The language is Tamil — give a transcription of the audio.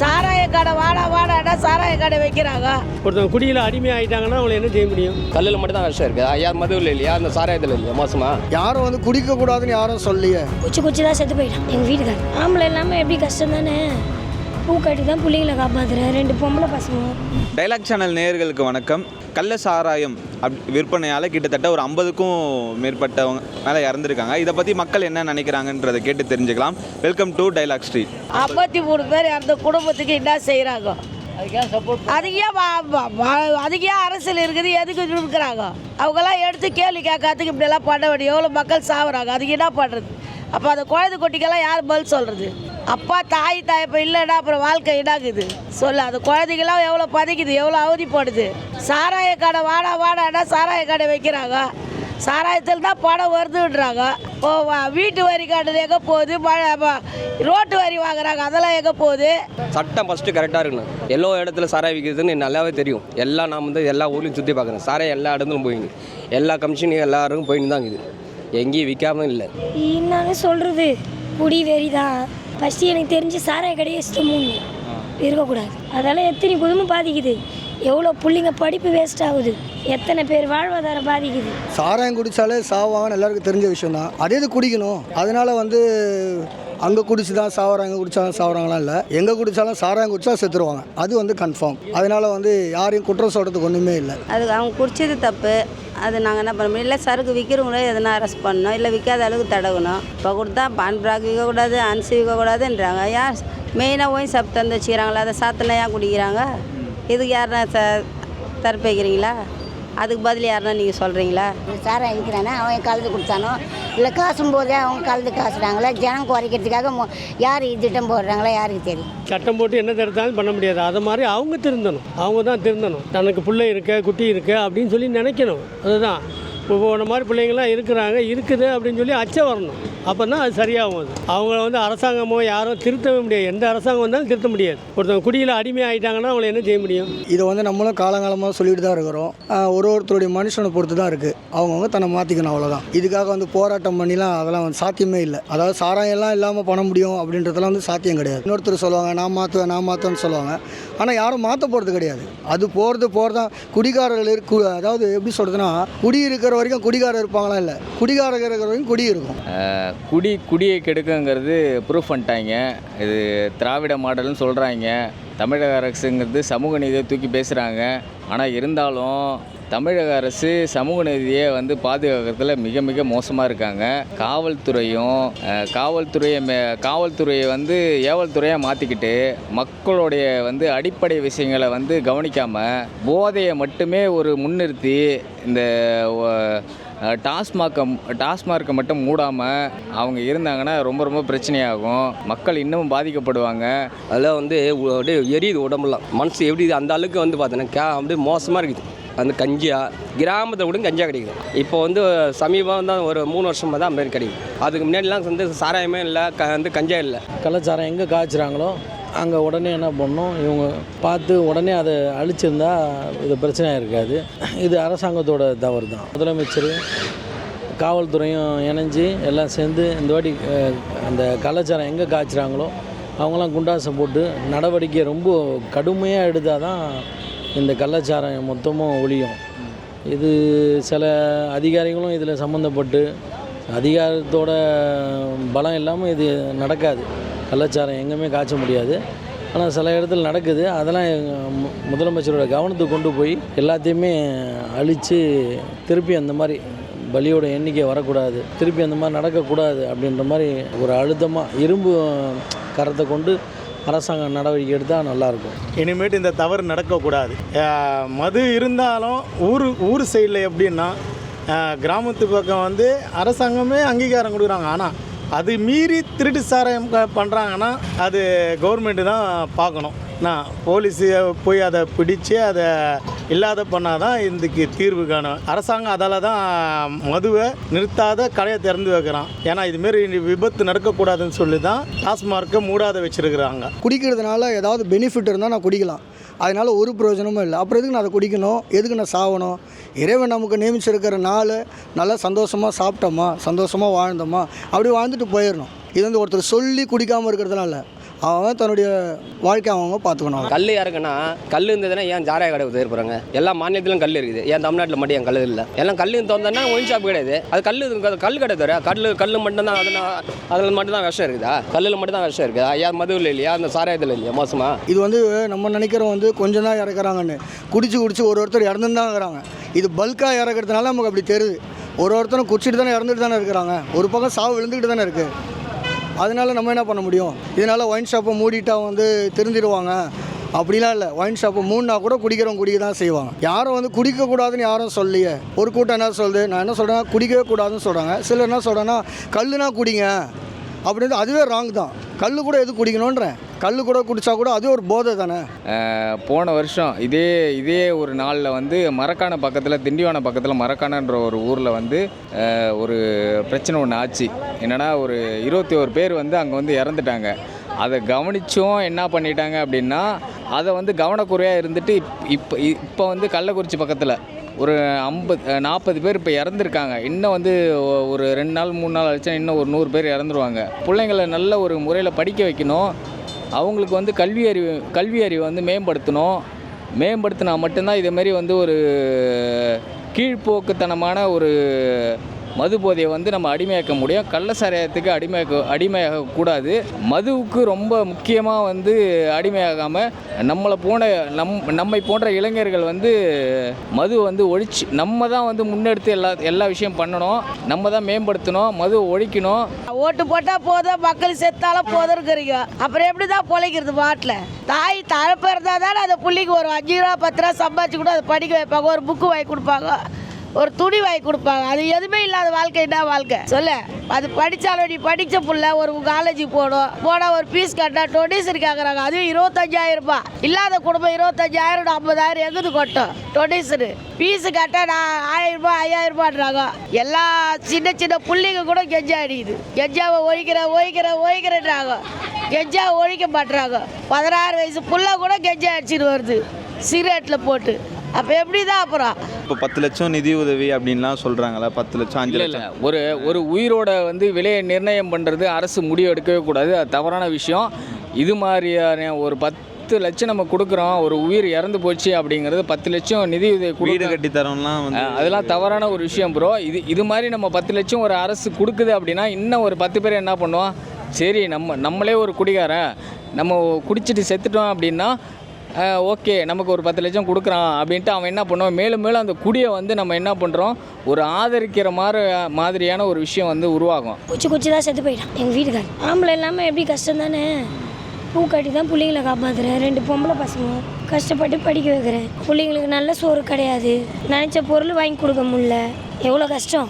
சாராய கடை வாடா வாடாடா சாராய கடை வைக்கிறாங்க. ஒருத்தவங்க குடியில் அடிமை ஆகிட்டாங்கன்னா அவங்களை என்ன செய்ய முடியும்? கல்லில் மட்டும் தான் விஷம் இருக்குது யார் மதுவில் இல்லையா? அந்த சாராயத்தில் இல்லையா? மோசமா? யாரும் வந்து குடிக்கக்கூடாதுன்னு யாரும் சொல்லியே குச்சி குச்சி தான் செத்து போயிட்டான். எங்கள் வீட்டுக்காரர். ஆம்பளை இல்லாமல் எப்படி கஷ்டம் தானே பூ கட்டி தான் பிள்ளைங்களை காப்பாற்றுறேன் ரெண்டு பொம்பளை பசங்க. டைலாக் சேனல் நேயர்களுக்கு வணக்கம். கள்ள சாராயம் அப் விற்பனையால் கிட்டத்தட்ட ஒரு ஐம்பதுக்கும் மேற்பட்டவங்க மேலே இறந்துருக்காங்க. இதை பற்றி மக்கள் என்ன நினைக்கிறாங்கன்றதை கேட்டு தெரிஞ்சுக்கலாம். வெல்கம் டு டைலாக் ஸ்ட்ரீட் ஐம்பத்தி மூணு பேர் அந்த குடும்பத்துக்கு என்ன செய்கிறாங்க அதுக்கு ஏன் அதுக்கு ஏன் அரசியல் இருக்குது? எதுக்கு இருக்கிறாங்க? அவங்கெல்லாம் எடுத்து கேள்வி கேட்காததுக்கு இப்படியெல்லாம் பண்ண வேண்டிய எவ்வளோ மக்கள் சாகுறாங்க அதுக்கு என்ன பண்ணுறது அப்போ அந்த குழந்தை குட்டிக்கெல்லாம் யார் பதில் சொல்கிறது அப்பா தாய் தாய் இப்போ இல்லைன்னா அப்புறம் வாழ்க்கை என்னாகுது? சொல்லு அந்த குழந்தைங்களாம் எவ்வளோ பதைக்குது எவ்வளோ அவதிப்படுது? சாராய கடை வாடா வாடாடா சாராய கடை வைக்கிறாங்க. சாராயத்தில் தான் பணம் வருதுன்றாங்க. ஓ வா- வீட்டு வரி கட்டுறது எங்கே போகுது? ரோட்டு வரி வாங்குறாங்க அதெல்லாம் எங்கே போகுது? சட்டம் ஃபஸ்ட்டு கரெக்டாக இருக்கணும். எல்லா இடத்துல சாராயம் விற்கிறதுன்னு நல்லாவே தெரியும். எல்லாம் நான் வந்து எல்லா ஊர்லேயும் சுற்றி பார்க்குறேன் சாராயம் எல்லா இடத்துலும் போயிங்க எல்லா கமிஷனையும் எல்லாருக்கும் போயின்னு தான் இருக்குது. எங்கேயும் விற்காம இல்லை. என்னன்னு சொல்கிறது குடி வெறி தான் ஃபஸ்ட்டு எனக்கு தெரிஞ்சு சாராய கடையே இஷ்டமும் இருக்கக்கூடாது. அதால் எத்தனை குடும்பம் பாதிக்குது. எவ்வளோ பிள்ளைங்க படிப்பு வேஸ்ட் ஆகுது. எத்தனை பேர் வாழ்வாதாரம் பாதிக்குது. சாராயம் குடித்தாலே சாவாங்கன்னு எல்லாருக்கும் தெரிஞ்ச விஷயம் தான் அதே இது குடிக்கணும். அதனால் வந்து அங்கே குடிச்சு தான் சாவறாங்க குடித்தாலும் சாவறாங்களாம் இல்லை. எங்கே குடித்தாலும் சாராயம் குடிச்சா செத்துருவாங்க. அது வந்து கன்ஃபார்ம் அதனால வந்து யாரையும் குற்றம் சொல்கிறதுக்கு ஒன்றுமே இல்லை. அது அவங்க குடிச்சது தப்பு. அது நாங்கள் என்ன பண்ண முடியும்? இல்லை சரக்கு விற்கிறவங்களே எதனா அரெஸ்ட் பண்ணணும். இல்லை விற்காத அளவுக்கு தடவணும். இப்போ கொடுத்தா பான் பிராக் விற்கக்கூடாது அன்சி விற்கக்கூடாதுன்றாங்க ஏன் மெயினாக போய் சாப் வந்து வச்சுக்கிறாங்களா அதை சாத்தனை ஏன் குடிக்கிறாங்க? இதுக்கு யாருன்னா ச தரப்பைக்கிறீங்களா அதுக்கு பதில் யாருன்னா நீங்கள் சொல்கிறீங்களா சாராயம் விற்கிறானே அவன் கலந்து கொடுத்தானோ? இல்லை காசும் போதே அவங்க கலந்து காசுறாங்களா ஜனம் குறைக்கிறதுக்காக மொ- யார் திட்டம் போடுறாங்களா யாருக்கு தெரியும்? சட்டம் போட்டு என்ன தடுத்தாலும் பண்ண முடியாது. அது மாதிரி அவங்க திருந்தணும். அவங்க தான் திருந்தணும். தனக்கு பிள்ளை இருக்க குட்டி இருக்கு அப்படின்னு சொல்லி நினைக்கணும். அதுதான். இப்போ போன மாதிரி பிள்ளைங்களாம் இருக்கிறாங்க இருக்குது அப்படின்னு சொல்லி அச்சம் வரணும். அப்போ தான் அது சரியாகும் அது. அவங்கள வந்து அரசாங்கமோ யாரும் திருத்தவே முடியாது. எந்த அரசாங்கம் வந்தாலும் திருத்த முடியாது. ஒருத்தவங்க குடியில் அடிமை ஆகிட்டாங்கன்னா அவங்கள என்ன செய்ய முடியும்? இதை வந்து நம்மளும் காலங்காலமாக சொல்லிட்டு தான் இருக்கிறோம். ஒரு ஒருத்தருடைய மனுஷனை பொறுத்து தான் இருக்குது அவங்கவுங்க தன்னை மாற்றிக்கணும் அவ்வளோதான் இதுக்காக வந்து போராட்டம் பண்ணிலாம் அதெல்லாம் வந்து சாத்தியமே இல்லை. அதாவது சாராயம் எல்லாம் இல்லாமல் பண்ண முடியும் அப்படின்றதெல்லாம் வந்து சாத்தியம் கிடையாது. இன்னொருத்தர் சொல்லுவாங்க நான் மாற்றுவேன் நான் மாற்றுவேன்னு சொல்லுவாங்க. ஆனால் யாரும் மாற்ற போகிறது கிடையாது. அது போகிறது போகிறதா குடிகாரர்கள் இருக்கு அதாவது எப்படி சொல்கிறதுனா குடி இருக்கிற வரைக்கும் குடிகாரர் இருப்பாங்களா இல்லை? குடிகாரர் இருக்கிற வரைக்கும் குடி இருக்கும். குடி குடியை கெடுக்குங்கிறது ப்ரூஃப் பண்ணிட்டாங்க. இது திராவிட மாடல்னு சொல்கிறாங்க தமிழக அரசுங்கிறது சமூக நீதியை தூக்கி பேசுகிறாங்க ஆனால் இருந்தாலும் தமிழக அரசு சமூக நீதியை வந்து பாதுகாக்கிறதுல மிக மிக மோசமாக இருக்காங்க. காவல்துறையும் காவல்துறையை மே காவல்துறையை வந்து ஏவல்துறையாக மாற்றிக்கிட்டு மக்களுடைய வந்து அடிப்படை விஷயங்களை வந்து கவனிக்காமல் போதையை மட்டுமே ஒரு முன்னிறுத்தி இந்த ஒ- டாஸ்மார்க்கை மட்டும் மூடாமல் அவங்க இருந்தாங்கன்னா ரொம்ப ரொம்ப பிரச்சனையாகும். மக்கள் இன்னமும் பாதிக்கப்படுவாங்க. அதெல்லாம் வந்து அப்படியே எரியுது உடம்புலாம் மனசு எப்படி அந்த அளவுக்கு வந்து பார்த்தீங்கன்னா கே அப்படியே மோசமாக இருக்குது. அந்த கஞ்சியா? கிராமத்தில் கூட கஞ்சியா கிடைக்குது. இப்போ வந்து சமீபம் தான் ஒரு மூணு வருஷமாக தான் மாதிரி கிடைக்குது அதுக்கு முன்னாடிலாம் வந்து சாராயமே இல்லை க வந்து கஞ்சா இல்லை. கள்ளச்சாரம் எங்கே காய்ச்சுறாங்களோ அங்கே உடனே என்ன பண்ணணும்? இவங்க பார்த்து உடனே அதை அழிச்சிருந்தா இது பிரச்சனையாக இருக்காது. இது அரசாங்கத்தோட தவறு தான். முதலமைச்சர் காவல்துறையும் இணைஞ்சு எல்லாம் சேர்ந்து இந்த வாட்டி அந்த கள்ளச்சாரம் எங்கே காய்ச்சுறாங்களோ அவங்களாம் குண்டாசம் போட்டு நடவடிக்கை ரொம்ப கடுமையாக எடுத்தால் தான் இந்த கள்ளச்சாரம் மொத்தமும் ஒழியும் இது சில அதிகாரிகளும் இதில் சம்மந்தப்பட்டு அதிகாரத்தோட பலம் இல்லாமல் இது நடக்காது. கள்ளச்சாரம் எங்கேயுமே காய்ச்ச முடியாது. ஆனால் சில இடத்துல நடக்குது. அதெல்லாம் மு- முதலமைச்சரோட கவனத்துக்கு கொண்டு போய் எல்லாத்தையுமே அழித்து திருப்பி அந்த மாதிரி பலியோட எண்ணிக்கை வரக்கூடாது. திருப்பி அந்த மாதிரி நடக்கக்கூடாது அப்படின்ற மாதிரி ஒரு அழுத்தமாக இரும்பு கரத்தை கொண்டு அரசாங்கம் நடவடிக்கை எடுத்தால் நல்லாயிருக்கும். இனிமேட்டு இந்த தவறு நடக்கக்கூடாது. மது இருந்தாலும் ஊர் ஊர் சைடில் எப்படின்னா கிராமத்து பக்கம் வந்து அரசாங்கமே அங்கீகாரம் கொடுக்குறாங்க. ஆனால் அது மீறி திருட்டு சாராயம் பண்ணுறாங்கன்னா அது கவர்மெண்ட்டு தான் பார்க்கணும். நான் போலீஸு போய் அதை பிடிச்சு அதை இல்லாத பண்ணால் தான் இதுக்கு தீர்வு காணும். அரசாங்கம் அதால் தான் மதுவை நிறுத்தாத கடையை திறந்து வைக்கிறான். ஏன்னா இதுமாரி விபத்து நடக்கக்கூடாதுன்னு சொல்லி தான் டாஸ்மார்க்கை மூடாத வச்சுருக்குறாங்க. குடிக்கிறதுனால ஏதாவது பெனிஃபிட் இருந்தால் நான் குடிக்கலாம். அதனால் ஒரு பிரயோஜனமும் இல்லை. அப்புறம் எதுக்கு நான் அதை குடிக்கணும்? எதுக்கு நான் சாகணும் இறைவன் நமக்கு நியமிச்சிருக்கிற நாள் நல்லா சந்தோஷமாக சாப்பிட்டோமா? சந்தோஷமாக வாழ்ந்தோமா? அப்படி வாழ்ந்துட்டு போயிடணும். இது வந்து ஒருத்தர் சொல்லி குடிக்காமல் இருக்கிறதுனால. அவன் தன்னுடைய வாழ்க்கை அவங்க பார்த்துக்கணும். கல் இறக்குன்னா கல் இருந்ததுன்னா ஏன் ஜாராய கடை தேர்ப்புறாங்க எல்லா மாநிலத்திலும் கல் இருக்குது. ஏன் தமிழ்நாட்டில் மட்டும் ஏன் கல் இல்லை? எல்லாம் கல் திறந்தோன்னா ஒயின் ஷாப் கிடையாது. அது கல் கல் கடை தவிர கல் கல் மட்டும்தான் அதில் அதில் மட்டும்தான் விஷம் இருக்குதா? கல்லில் மட்டும்தான் விஷம் இருக்குதா? ஏன் மதுவில் இல்லையா? அந்த சாராயத்தில் இல்லையா? மோசமா? இது வந்து நம்ம நினைக்கிறோம் வந்து கொஞ்சம் தான் இறக்குறாங்கன்னு. குடிச்சு குடிச்சு ஒரு ஒருத்தர் இறந்துன்னு தான் இருக்கிறாங்க. இது பல்காக இறக்குறதுனால நமக்கு அப்படி தெரியுது. ஒரு ஒருத்தரும் குடிச்சிட்டு தானே இறந்துட்டு தானே இருக்கிறாங்க. ஒரு பக்கம் சாவு விழுந்துக்கிட்டு தானே இருக்குது அதனால நம்ம என்ன பண்ண முடியும்? இதனால் ஒயின் ஷாப்பை மூடிட்டா வந்து திருந்திடுவாங்க. அப்படிலாம் இல்லை. ஒயின் ஷாப்பை மூணுனா கூட குடிக்கிறவங்க குடிக்க தான் செய்வாங்க. யாரும் வந்து குடிக்கக்கூடாதுன்னு யாரும் சொல்லியே ஒரு கூட்டம் என்ன சொல்லுது? நான் என்ன சொல்கிறேன்னா குடிக்கவே கூடாதுன்னு சொல்கிறாங்க சிலர் என்ன சொல்கிறேன்னா கல்லுனா குடிங்க. அப்படின்னு அதுவே ராங் தான். கல் கூட எது குடிக்கணுன்றேன் கல் கூட குடித்தா கூட அது ஒரு போதை தானே? போன வருஷம் இதே இதே ஒரு நாளில் வந்து மரக்கான பக்கத்தில் திண்டிவான பக்கத்தில் மரக்கானன்ற ஒரு ஊரில் வந்து ஒரு பிரச்சனை ஒன்று ஆச்சு. என்னென்னா ஒரு இருபத்தி ஒரு பேர் வந்து அங்கே வந்து இறந்துட்டாங்க. அதை கவனித்தும் என்ன பண்ணிட்டாங்க அப்படின்னா அதை வந்து கவனக்குறையாக இருந்துட்டு இப் இப்போ இப்போ வந்து கள்ளக்குறிச்சி பக்கத்தில் ஒரு ஐம்பது நாற்பது பேர் இப்போ இறந்துருக்காங்க. இன்னும் வந்து ஒரு ரெண்டு நாள் மூணு நாள் ஆச்சுன்னா இன்னும் ஒரு நூறு பேர் இறந்துருவாங்க. பிள்ளைங்களை நல்ல ஒரு முறையில் படிக்க வைக்கணும். அவங்களுக்கு வந்து கல்வி அறிவு கல்வி அறிவை வந்து மேம்படுத்தணும். மேம்படுத்தினா மட்டும்தான் இதேமாரி வந்து ஒரு கீழ்ப்போக்குத்தனமான ஒரு மது போதையை வந்து நம்ம அடிமையாக்க முடியும். கள்ள சாராயத்துக்கு அடிமையாக்க அடிமையாக கூடாது மதுவுக்கு ரொம்ப முக்கியமாக வந்து அடிமையாகாமல் நம்மளை போன நம் நம்மை போன்ற இளைஞர்கள் வந்து மது வந்து ஒழிச்சு நம்ம தான் வந்து முன்னெடுத்து எல்லா எல்லா விஷயம் பண்ணணும். நம்ம தான் மேம்படுத்தணும் மது ஒழிக்கணும். ஓட்டு போட்டால் போதும் மக்கள் செத்தாலும் போதுங்கிறீங்க அப்புறம் எப்படி தான் பொழைக்கிறது பாட்டில்? தாய் தரப்பு இருந்தால் தானே அந்த பிள்ளைக்கு ஒரு அஞ்சு ரூபா பத்து ரூபா சம்பாதிச்சு கூட அதை படிக்க வைப்பாங்க ஒரு புக்கு வாங்கி கொடுப்பாங்க. ஒரு துணி வாங்கி கொடுப்பாங்க. அது எதுவுமே இல்லாத வாழ்க்கை என்ன வாழ்க்கை? சொல்ல. அது படித்தாலும் நீ படித்த புள்ள ஒரு காலேஜுக்கு போகணும். போனால் ஒரு ஃபீஸ் கட்டினா டொனேஷன் கேட்குறாங்க அதுவும் இருபத்தஞ்சாயிரம் ரூபாய். இல்லாத குடும்பம் இருபத்தஞ்சாயிரம் ஐம்பதாயிரம் எங்குது கொட்டும்? டொனேஷனு ஃபீஸு கட்ட நான் ஆயிரம் ரூபாய் ஐயாயிரம் ரூபான்றாங்க எல்லா சின்ன சின்ன பிள்ளைங்க கூட கெஞ்சா அடிக்குது. கெஞ்சாவை ஒழிக்கிற ஒழிக்கிற ஒழிக்கிறேன்றாங்க. கெஞ்சா ஒழிக்க மாட்டுறாங்க பதினாறு வயசு புள்ள கூட கெஞ்சா அடிச்சிட்டு வருது. சிகரெட்டில் போட்டு. அப்போ எப்படி தான் அப்புறம்? இப்போ பத்து லட்சம் நிதி உதவி அப்படின்லாம் சொல்கிறாங்களா பத்து லட்சம் அஞ்சு லட்சம்? ஒரு ஒரு உயிரோட வந்து விலையை நிர்ணயம் பண்ணுறது அரசு முடிவு எடுக்கவே கூடாது. அது தவறான விஷயம். இது மாதிரியான ஒரு பத்து லட்சம் நம்ம கொடுக்குறோம். ஒரு உயிர் இறந்து போச்சு அப்படிங்கிறது பத்து லட்சம் நிதி உதவி வீடு கட்டி தரோம்லாம் அதெல்லாம் தவறான ஒரு விஷயம் ப்ரோ. இது இது மாதிரி நம்ம பத்து லட்சம் ஒரு அரசு கொடுக்குது அப்படின்னா இன்னும் ஒரு பத்து பேர் என்ன பண்ணுவோம்? சரி நம்ம நம்மளே ஒரு குடிகாரன். நம்ம குடிச்சிட்டு செத்துட்டோம் அப்படின்னா ஓகே நமக்கு ஒரு பத்து லட்சம் கொடுக்குறான் அப்படின்ட்டு அவன் என்ன பண்ணுவான்? மேலும் மேலும் அந்த குடியை வந்து நம்ம என்ன பண்ணுறோம் ஒரு ஆதரிக்கிற மாதிரி மாதிரியான ஒரு விஷயம் வந்து உருவாகும். குச்சி குச்சி தான் செத்து போயிட்டான் எங்கள் வீட்டுக்காரர் ஆம்பளை இல்லாமல் எப்படி கஷ்டம் தானே? பூ கட்டி தான் பிள்ளைங்களை காப்பாற்றுறேன் ரெண்டு பொம்பளை பசங்க. கஷ்டப்பட்டு படிக்க வைக்கிறேன் பிள்ளைங்களுக்கு நல்ல சோறு கிடையாது. நினச்ச பொருள் வாங்கி கொடுக்க முடியல. எவ்வளோ கஷ்டம்?